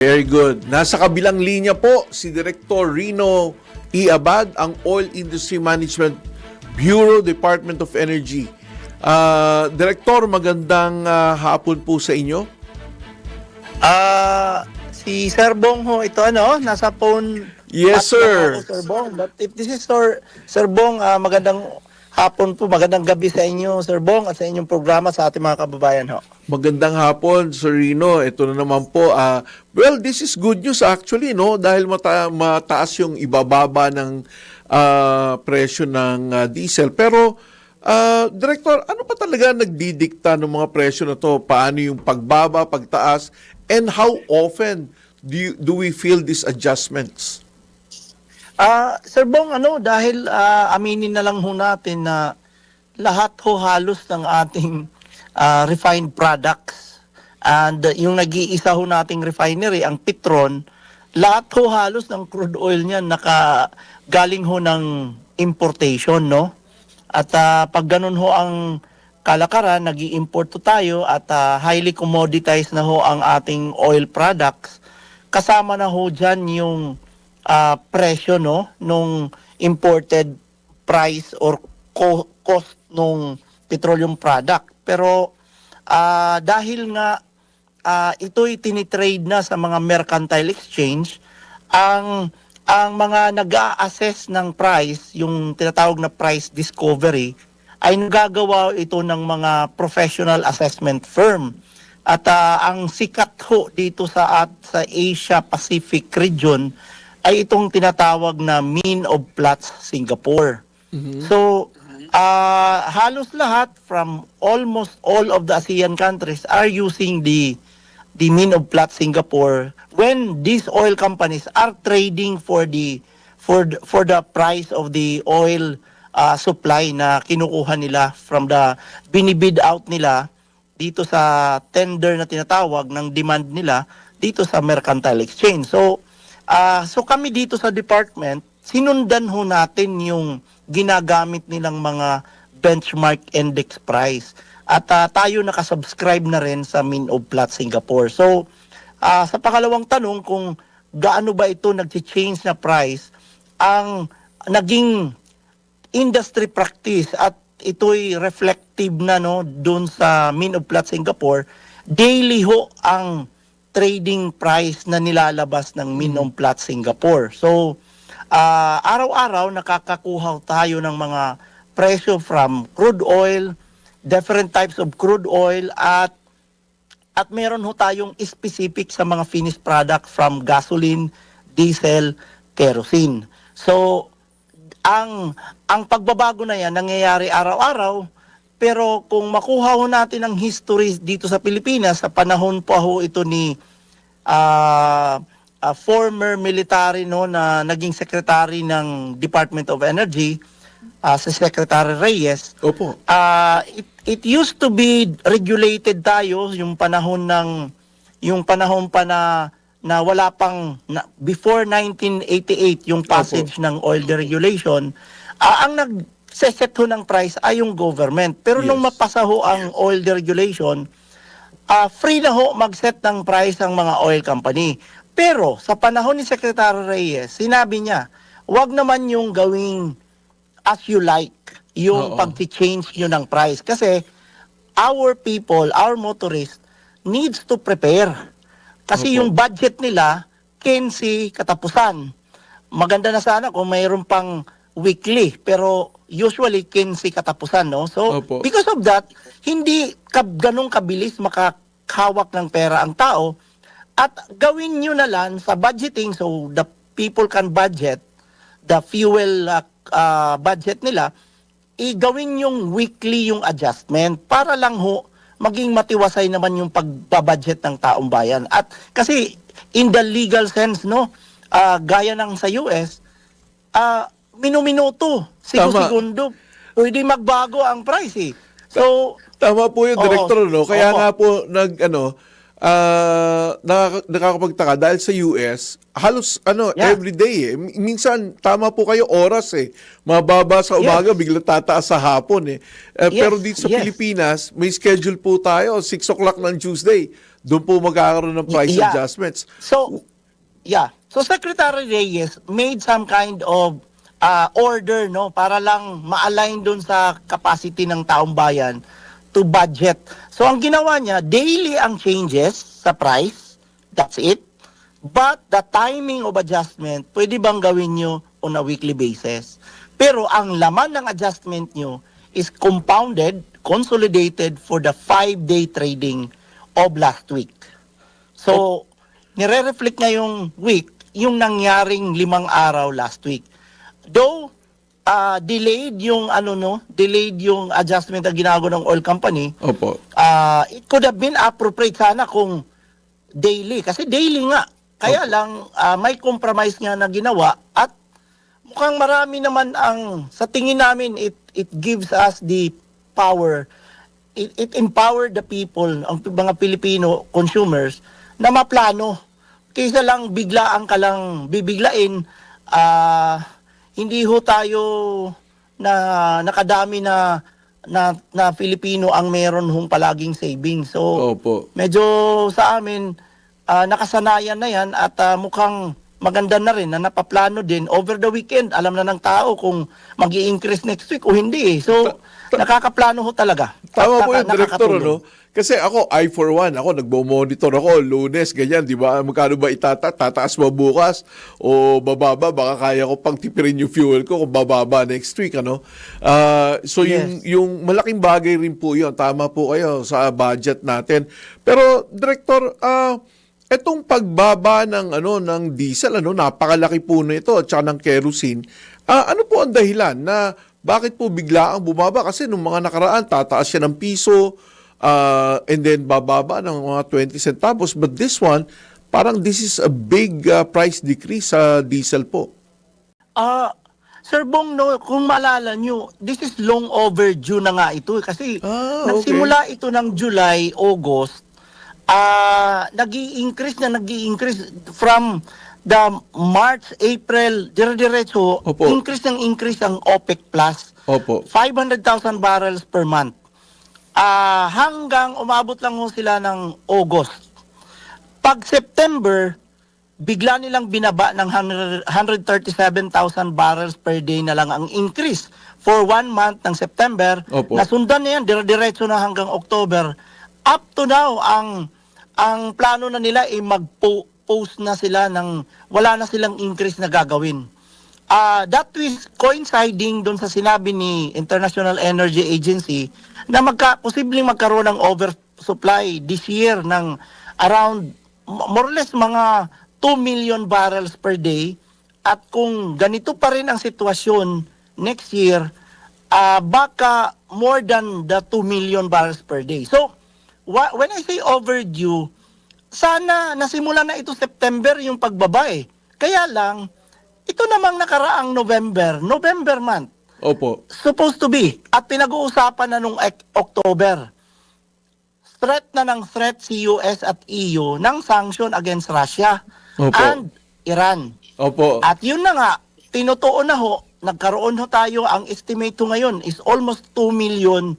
Very good. Nasa kabilang linya po si Director Rino Iabad, ang Oil Industry Management Bureau, Department of Energy. Ah, Director, magandang ah, hapon po sa inyo. Ah, si Sir Bong ho, ito ano, nasa phone. Yes, sir. ako, Sir Bong. But if this is Sir, Sir Bong, ah, magandang hapon po, magandang gabi sa inyo, Sir Bong, at sa inyong programa sa ating mga kababayan ho. Magandang hapon, Sir Rino. Ito na naman po. ah, well, this is good news actually, no? Dahil mata- mataas yung ibababa ng ah, presyo ng ah, diesel. Pero, ah, Director, ano pa talaga nagdidikta ng mga presyo na to? Paano yung pagbaba, pagtaas? And how often do, you, do we feel these adjustments? Ah, Sir Bong, ano, dahil ah, aminin na lang ho natin na lahat ho halos ng ating ah, refined products and uh, yung nag-iisa ho nating refinery, ang Petron, lahat ho halos ng crude oil niyan naka galing ho ng importation, no? At ah, pag ganun ho ang kalakaran, nag import tayo at ah, highly commoditized na ho ang ating oil products, kasama na ho dyan yung ah, presyo no nung imported price or co- cost nung petroleum product. Pero ah, dahil nga ah, ito'y tinitrade na sa mga mercantile exchange, ang ang mga nag-a-assess ng price, yung tinatawag na price discovery, ay nagagawa ito ng mga professional assessment firm. At ah, ang sikat ho dito sa at sa Asia Pacific region ay itong tinatawag na mean of Platts Singapore. So, ah, halos lahat from almost all of the ASEAN countries are using the the mean of Platts Singapore when these oil companies are trading for the for the, for the price of the oil ah, supply na kinukuha nila from the binibid out nila dito sa tender na tinatawag ng demand nila dito sa mercantile exchange. So, ah so kami dito sa department, sinundan ho natin yung ginagamit nilang mga benchmark index price. At ah, tayo nakasubscribe na rin sa Min of Platts Singapore. So, ah, sa pakalawang tanong kung gaano ba ito nag-change na price, ang naging industry practice at ito'y reflective na no doon sa Min of Platts Singapore, daily ho ang trading price na nilalabas ng Min of Platts Singapore. So, ah, araw-araw nakakakuha tayo ng mga presyo from crude oil, different types of crude oil at at meron ho tayong specific sa mga finished product from gasoline, diesel, kerosene. So, ang ang pagbabago na yan nangyayari araw-araw pero kung makuha ho natin ang history dito sa Pilipinas sa panahon pa ho ito ni ah, ah, former military no na naging secretary ng Department of Energy ah, si Secretary Reyes Opo. Ah, it, it used to be regulated tayo yung panahon ng yung panahon pa na na wala pang na, before 1988 yung passage ng oil deregulation ah, ang nag set ho ng price ay yung government pero nung Yes. mapasa ho ang oil deregulation ah, free na ho mag-set ng price ang mga oil company pero sa panahon ni Secretary Reyes sinabi niya wag naman yung gawing as you like yung pag-change nyo ng price. Kasi our people, our motorists, needs to prepare. Kasi Opo. yung budget nila, Kensi, katapusan. Maganda na sana kung mayroon pang weekly, pero usually Kensi katapusan, no? So, Opo. because of that, hindi ka, ganun kabilis makahawak ng pera ang tao. At gawin nyo na lang sa budgeting so the people can budget the fuel uh, uh, budget nila, i-gawin yung weekly yung adjustment para lang ho maging matiwasay naman yung pagbabudget ng taong bayan. At kasi in the legal sense, no, ah, gaya ng sa US, ah minuminuto, segundo, pwede magbago ang price eh. So, Tama po yung Oo. director, no? Kaya Oo. nga po nag ano ah, nakaka- nakakapagtaka dahil sa US, halos ano, Yeah. every day eh. M- Minsan, tama po kayo, oras eh. Mababa sa umaga, bigla tataas sa hapon eh. Eh, Yes, Pero dito sa yes. Pilipinas, may schedule po tayo, 6 o'clock ng Tuesday. Doon po magkakaroon ng price Yeah. adjustments. So, yeah. So Secretary Reyes made some kind of uh, order no para lang ma-align dun sa capacity ng taong bayan to budget. So ang ginawa niya, daily ang changes sa price. That's it. But the timing of adjustment, pwede bang gawin nyo on a weekly basis? Pero ang laman ng adjustment nyo is compounded, consolidated for the five-day trading of last week. So, nire-reflect ngayong week yung nangyaring limang araw last week. Though, ah, delayed yung ano no, delayed yung adjustment na ginagawa ng oil company, Opo. ah, it could have been appropriate sana kung daily. Kasi daily nga. Kaya lang, ah, may compromise nga na ginawa at mukhang marami naman ang, sa tingin namin, it, it gives us the power, it, it empowered the people, ang mga Pilipino consumers, na maplano. Kaysa lang biglaan ka lang bibiglain, ah, hindi ho tayo na nakadami na na, na Filipino ang meron hong palaging savings. So, Opo. medyo sa amin, ah, nakasanayan na yan at ah, mukhang maganda na rin na napaplano din over the weekend. Alam na ng tao kung mag increase next week o hindi eh. So, nakakaplano ho talaga. Tama po naka- yun, Director, ano? Kasi ako, I for one, ako nagbo-monitor ako, lunes, ganyan, di ba? Magkano ba itata? Tataas ba bukas? O bababa? Baka kaya ko pang tipirin yung fuel ko kung bababa next week, ano? Ah, so yung, Yes. yung malaking bagay rin po yun. Tama po kayo sa budget natin. Pero, Director, ah, etong pagbaba ng ano ng diesel ano napakalaki po nito at saka ng kerosene ah, ano po ang dahilan na bakit po bigla ang bumaba kasi nung mga nakaraan tataas siya ng piso ah, and then bababa ng mga 20 centavos but this one parang this is a big ah, price decrease sa diesel po Ah, Sir Bong, no, kung maalala nyo, this is long overdue na nga ito. eh. Kasi Ah, okay. nagsimula ito ng July, August, ah nag increase na nag increase from the March, April, dire-diretso, Opo. increase ng increase ang OPEC Plus. opo 500,000 barrels per month. Ah, hanggang umabot lang ho sila ng August. Pag September, bigla nilang binaba ng 100 137,000 barrels per day na lang ang increase for one month ng September. Opo. Nasundan na yan, dire-diretso na hanggang October. Up to now, ang ang plano na nila ay mag-post na sila ng wala na silang increase na gagawin. Ah, that is coinciding doon sa sinabi ni International Energy Agency na magka posibleng magkaroon ng oversupply this year ng around more or less mga 2 million barrels per day at kung ganito pa rin ang sitwasyon next year ah baka more than the 2 million barrels per day. So when I say overdue sana nasimula na ito September yung pagbaba eh. Kaya lang ito namang nakaraang November, November month, opo supposed to be, at pinag-uusapan na nung October. Threat na ng threat si US at EU ng sanction against Russia Opo. and Iran. opo At yun na nga, tinutuon na ho, nagkaroon ho tayo, ang estimate ho ngayon is almost 2 million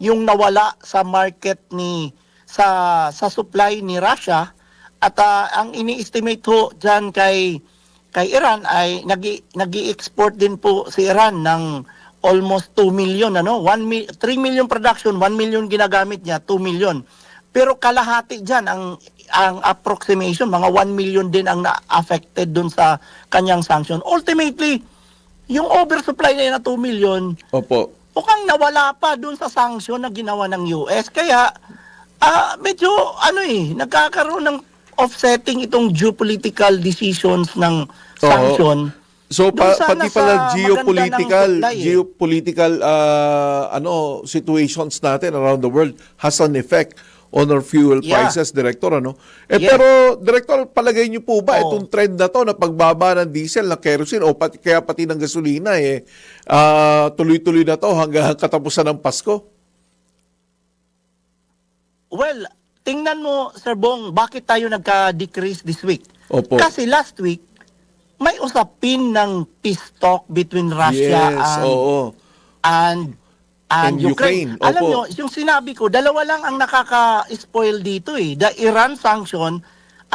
yung nawala sa market ni sa sa supply ni Russia. At ah, ang ini-estimate ho diyan kay kay Iran ay nagi nagi-export din po si Iran ng almost 2 million ano? 1 mi- 3 million production 1 million ginagamit niya 2 million. Pero kalahati diyan ang ang approximation mga 1 million din ang na-affected dun sa kanyang sanction. Ultimately yung oversupply na yun na 2 million opo mukhang nawala pa dun sa sanction na ginawa ng US. Kaya, ah medyo, ano eh, nagkakaroon ng offsetting itong geopolitical decisions ng sanction. So Doon pa, pati pala geopolitical supply, eh. geopolitical uh, ano situations natin around the world has an effect on our fuel Yeah. prices, Director, ano? Eh, Yes. pero, Director, palagay niyo po ba Oo. itong trend na to na pagbaba ng diesel, ng kerosene, o pati, kaya pati ng gasolina, eh, ah, tuloy-tuloy na to hanggang katapusan ng Pasko? Well, tingnan mo, Sir Bong, bakit tayo nagka-decrease this week? Opo. Kasi last week, may usapin ng peace talk between Russia yes, and, oo. and, and, And Ukraine, Ukraine. Alam nyo, yung sinabi ko, dalawa lang ang nakaka-spoil dito eh. The Iran sanction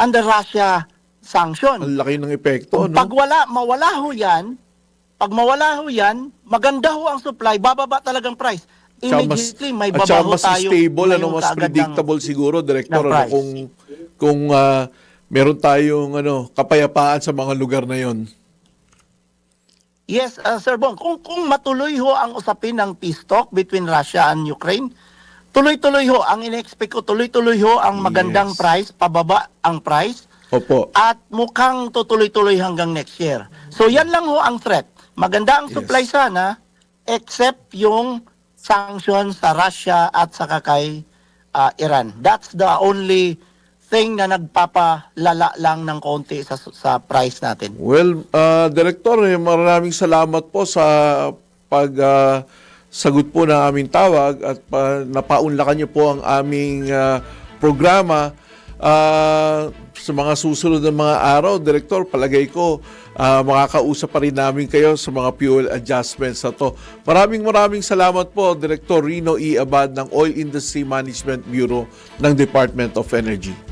and the Russia sanction. Ang laki ng epekto, no? pag wala, mawala ho yan, pag mawala ho yan, maganda ho ang supply, bababa talagang price. Immediately, may at saka baba ho mas tayo. stable, ano, mas kaagad ng- predictable siguro, Director, ano, kung, kung ah, meron tayong ano, kapayapaan sa mga lugar na yon. Yes, uh, Sir Bong, kung, kung matuloy ho ang usapin ng peace talk between Russia and Ukraine, tuloy-tuloy ho, ang in-expect ko, tuloy-tuloy ho ang magandang Yes. price, pababa ang price, Opo. at mukhang tutuloy-tuloy hanggang next year. So yan lang ho ang threat. Maganda ang Yes. supply sana, except yung sanctions sa Russia at saka kay uh, Iran. That's the only thing na nagpapalala lang ng konti sa, sa price natin. Well, uh, Director, eh, maraming salamat po sa pag ah, sagot po ng aming tawag at pa, napaunlakan niyo po ang aming ah, programa. Ah, sa mga susunod na mga araw, Director, palagay ko ah, makakausap pa rin namin kayo sa mga fuel adjustments na to. Maraming maraming salamat po, Director Rino E. Abad ng Oil Industry Management Bureau ng Department of Energy.